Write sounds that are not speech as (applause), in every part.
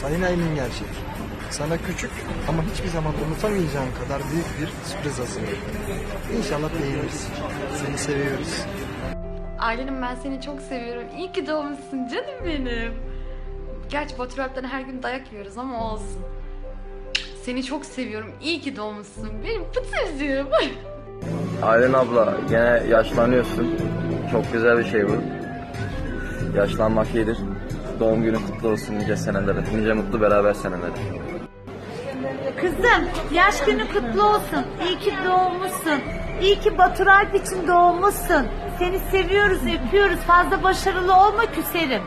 Sayın Aylin Gerçek. Sana küçük ama hiçbir zaman unutamayacağın kadar büyük bir sürpriz hazırladım. İnşallah beğenirsin. Seni seviyoruz. Aylin'im ben seni çok seviyorum. İyi ki doğmuşsun canım benim. Gerçi Batur Alp'ten her gün dayak yiyoruz ama olsun. Seni çok seviyorum. İyi ki doğmuşsun. Benim pıtırcığım. (laughs) Aylin abla gene yaşlanıyorsun. Çok güzel bir şey bu. Yaşlanmak iyidir. Doğum günün kutlu olsun nice senelere. Nice mutlu beraber senelere. Kızım yaş günü kutlu olsun. İyi ki doğmuşsun. İyi ki Batur Alp için doğmuşsun. Seni seviyoruz, öpüyoruz. Fazla başarılı olma küserim.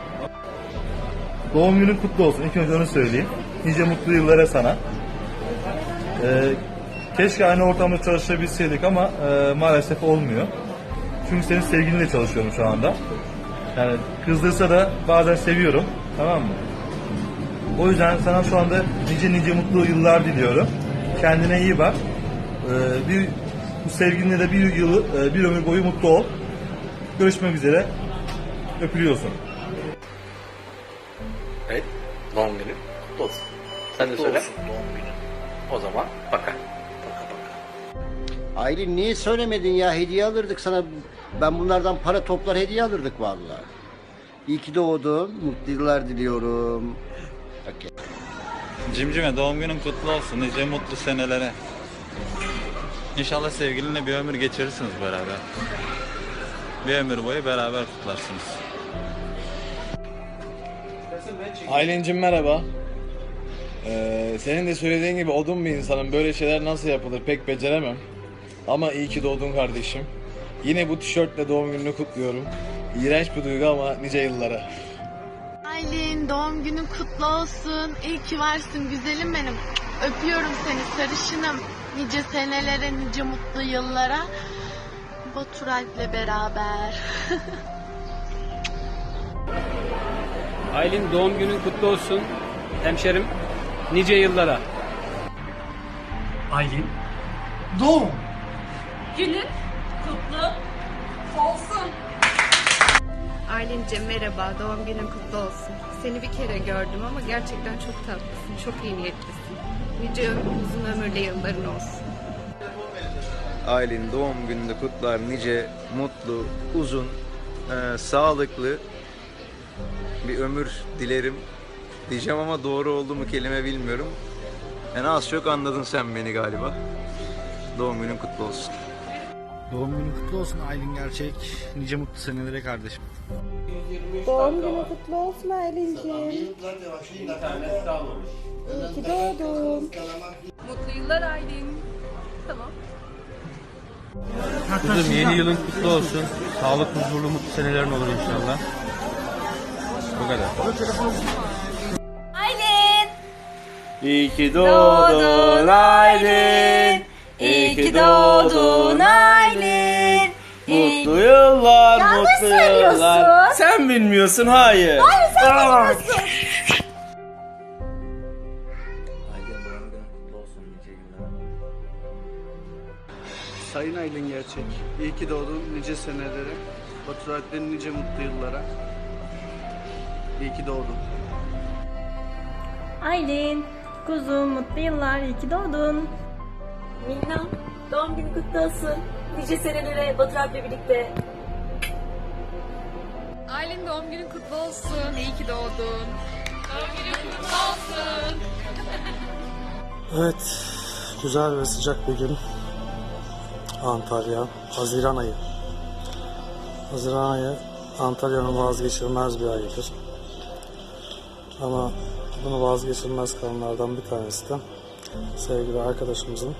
Doğum günün kutlu olsun. İlk önce onu söyleyeyim. Nice mutlu yıllara sana. Ee, keşke aynı ortamda çalışabilseydik ama e, maalesef olmuyor. Çünkü senin sevgilinle çalışıyorum şu anda. Yani kızdırsa da bazen seviyorum. Tamam mı? O yüzden sana şu anda nice nice mutlu yıllar diliyorum. Kendine iyi bak. Ee, bir bu sevgilinle de bir yılı, e, bir ömür boyu mutlu ol. Görüşmek üzere. Öpülüyorsun. Evet, doğum günü kutlu olsun. Sen de söyle. doğum günü. O zaman baka. Baka baka. Aylin niye söylemedin ya hediye alırdık sana. Ben bunlardan para toplar hediye alırdık vallahi. İyi ki doğdun. Mutlu yıllar diliyorum. Okey. Cimcime doğum günün kutlu olsun. Nice mutlu senelere. İnşallah sevgilinle bir ömür geçirirsiniz beraber. Bir ömür boyu beraber kutlarsınız. Aylin'cim merhaba. Ee, senin de söylediğin gibi odun bir insanım. Böyle şeyler nasıl yapılır pek beceremem. Ama iyi ki doğdun kardeşim. Yine bu tişörtle doğum gününü kutluyorum. İğrenç bir duygu ama nice yıllara. Aylin doğum günün kutlu olsun. İyi ki varsın güzelim benim. Öpüyorum seni sarışınım. Nice senelere, nice mutlu yıllara. Batur Alp'le beraber. (laughs) Aylin doğum günün kutlu olsun. Hemşerim nice yıllara. Aylin. Günün kutlu olsun. Aylin'cim merhaba, doğum günün kutlu olsun. Seni bir kere gördüm ama gerçekten çok tatlısın, çok iyi niyetlisin. Nice uzun ömürlü yılların olsun. Aylin doğum gününü kutlar. Nice mutlu, uzun, e, sağlıklı bir ömür dilerim. Diyeceğim ama doğru oldu mu kelime bilmiyorum. Yani az çok anladın sen beni galiba. Doğum günün kutlu olsun. Doğum günün kutlu olsun Aylin Gerçek. Nice mutlu senelere kardeşim. Doğum günü kutlu olsun Aylin'ciğim. İyi ki doğdun. Mutlu yıllar Aylin. Tamam. Kızım yeni yılın kutlu olsun. Sağlık, huzurlu, mutlu senelerin olur inşallah. Bu kadar. Aylin. İyi ki doğdun Aylin. İyi ki doğdun Aylin. Mutlu yıllar, Yanlış mutlu söylüyorsun. yıllar. Sen bilmiyorsun, hayır. Hayır sen bilmiyorsun. Aylin doğum günün kutlu olsun nice yıllara. Sayın Aylin Gerçek. İyi ki doğdun nice senelere. Batur Alp'lerin nice mutlu yıllara. İyi ki doğdun. Aylin. Kuzum mutlu yıllar. İyi ki doğdun. Minna doğum günü kutlu olsun. Nice senelere Batur Alp'le birlikte. Aylin doğum günün kutlu olsun. İyi ki doğdun. Doğum günün kutlu olsun. (laughs) Evet, güzel ve sıcak bir gün. Antalya, Haziran ayı. Haziran ayı Antalya'nın vazgeçilmez bir ayıdır. Ama bunu vazgeçilmez kılanlardan bir tanesi de sevgili arkadaşımızın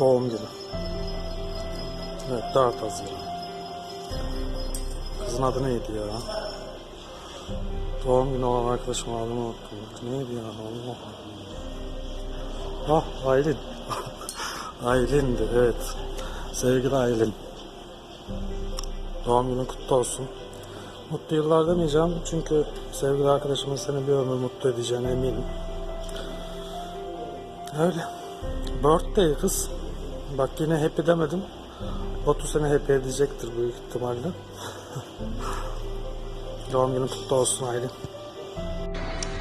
doğum günü. Evet, 4 Haziran. Kızın adı neydi ya? Doğum günü olan arkadaşımın adını unuttum. Neydi ya? Allah Allah. Ah Aylin. (laughs) Aylin'di evet. Sevgili Aylin. Doğum günün kutlu olsun. Mutlu yıllar demeyeceğim çünkü sevgili arkadaşımın seni bir ömür mutlu edeceğine eminim. Öyle. Birthday kız. Bak yine happy demedim. Batu seni happy edecektir büyük ihtimalle. (laughs) Doğum günün kutlu olsun Aylin.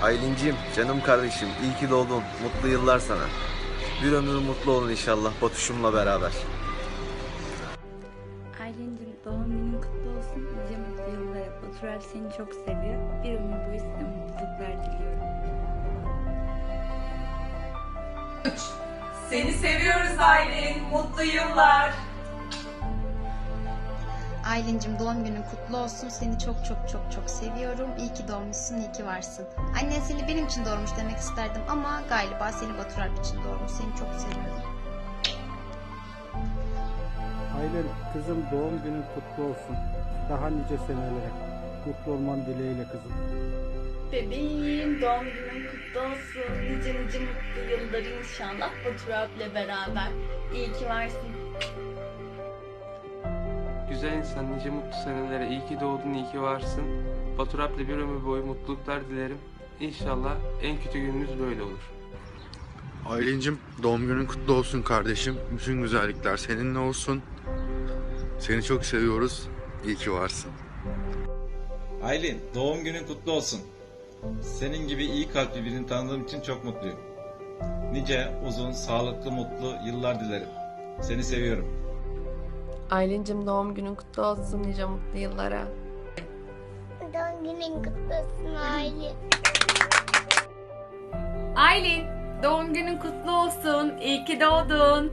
Aylin'cim, canım kardeşim, iyi ki doğdun. Mutlu yıllar sana. Bir ömür mutlu olun inşallah Batuş'umla beraber. Aylin'cim doğum günün kutlu olsun. Nice mutlu yıllara. Batural seni çok seviyor. Bir ömür boyu size mutluluklar diliyorum. Seni seviyoruz Aylin. Mutlu yıllar. Aylin'cim doğum günün kutlu olsun. Seni çok çok çok çok seviyorum. İyi ki doğmuşsun, iyi ki varsın. Annen seni benim için doğurmuş demek isterdim ama galiba seni Batur Alp için doğurmuş. Seni çok seviyorum. Aylin kızım doğum günün kutlu olsun. Daha nice senelere. Mutlu olman dileğiyle kızım. Bebeğim doğum günün kutlu olsun. Nice nice mutlu yıllar inşallah Batur abiyle beraber. İyi ki varsın. Güzel insan nice mutlu senelere iyi ki doğdun iyi ki varsın. Batur Alp'le bir ömür boyu mutluluklar dilerim. İnşallah en kötü gününüz böyle olur. Aylin'cim doğum günün kutlu olsun kardeşim. Bütün güzellikler seninle olsun. Seni çok seviyoruz. İyi ki varsın. Aylin, doğum günün kutlu olsun. Senin gibi iyi kalpli birini tanıdığım için çok mutluyum. Nice, uzun, sağlıklı, mutlu yıllar dilerim. Seni seviyorum. Aylin'cim doğum günün kutlu olsun nice mutlu yıllara. Doğum günün kutlu olsun Aylin. Aylin, doğum günün kutlu olsun. İyi ki doğdun.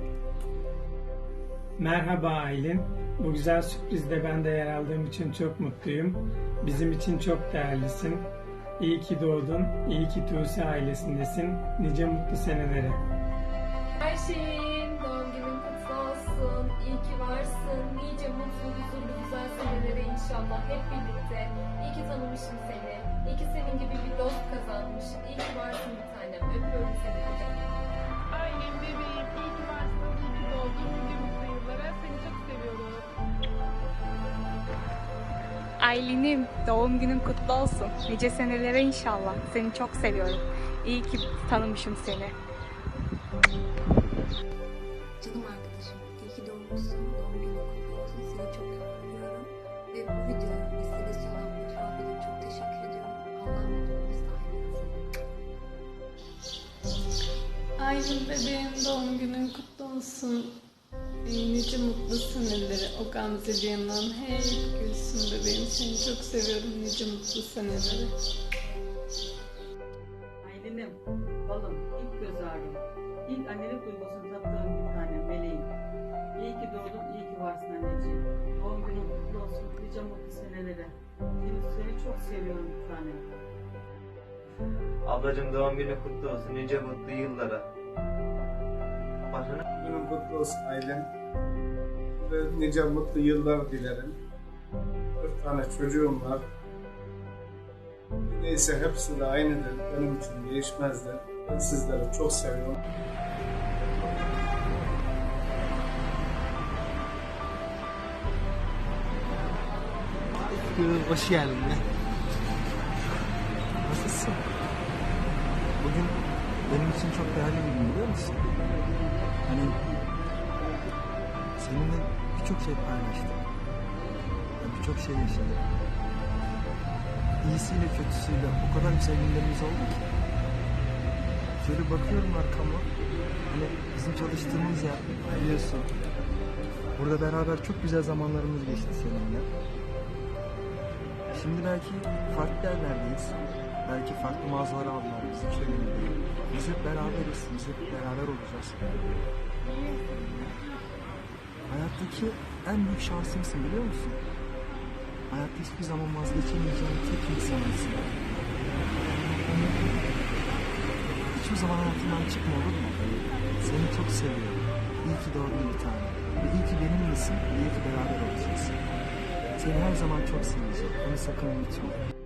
Merhaba Aylin. Bu güzel sürprizde ben de yer aldığım için çok mutluyum. Bizim için çok değerlisin. İyi ki doğdun. İyi ki Tuğse ailesindesin. Nice mutlu senelere. Ayşin, doğum günün kutlu olsun. İyi ki varsın. Nice mutlu, huzurlu, güzel senelere inşallah hep birlikte. İyi ki tanımışım seni. İyi ki senin gibi bir dost kazanmışım. İyi ki varsın bir tanem. Öpüyorum seni. Aylin bebeğim iyi ki varsın, iyi ki doğdun. Aylin'im doğum günün kutlu olsun. Nice senelere inşallah. Seni çok seviyorum. İyi ki tanımışım seni. Canım arkadaşım, iyi ki doğmuşsun. Doğum günün kutlu olsun. Seni çok seviyorum. Ve bu videonun vesilesi olan Batu abine çok teşekkür ediyorum. Allah mutluluğunu sahibi Aylin bebeğim doğum günün kutlu olsun. Nice mutlu seneleri o Gamze yanından hep gülsün bebeğim. Seni çok seviyorum nice mutlu seneleri. Aylin'im, balım, ilk göz ağrım, ilk annelik duygusunu tattığım bir tane meleğim. İyi ki doğdun, iyi ki varsın anneciğim. Doğum günün kutlu olsun, nice mutlu senelere. Seni, seni çok seviyorum bir tane. Ablacım doğum günü kutlu olsun. Nice mutlu yıllara. Başına Günün kutlu olsun Aylin. Nice mutlu yıllar dilerim. Dört tane çocuğum var. Neyse hepsi de aynıdır. Benim için değişmezler. Ben sizleri çok seviyorum. Hoş geldin. Nasılsın? Bugün benim için çok değerli bir gün biliyor musun? Hani seninle birçok şey paylaştık. Yani birçok şey yaşadık. İyisiyle kötüsüyle o kadar güzel günlerimiz oldu ki. Şöyle bakıyorum arkama. Hani bizim çalıştığımız yer biliyorsun. Burada beraber çok güzel zamanlarımız geçti seninle. Şimdi belki farklı yerlerdeyiz. Belki farklı mağazalar aldılar bizi. Hiç. Biz hep beraberiz. Biz hep beraber olacağız. Hayattaki en büyük şansımsın biliyor musun? Hayatta hiçbir zaman vazgeçemeyeceğim tek insansın. Hiçbir zaman hayatımdan çıkma olur mu? Seni çok seviyorum. İyi ki doğdun bir tane. Ve iyi ki benimlesin. İyi ki beraber olacağız. Seni her zaman çok seveceğim. Bunu sakın unutma.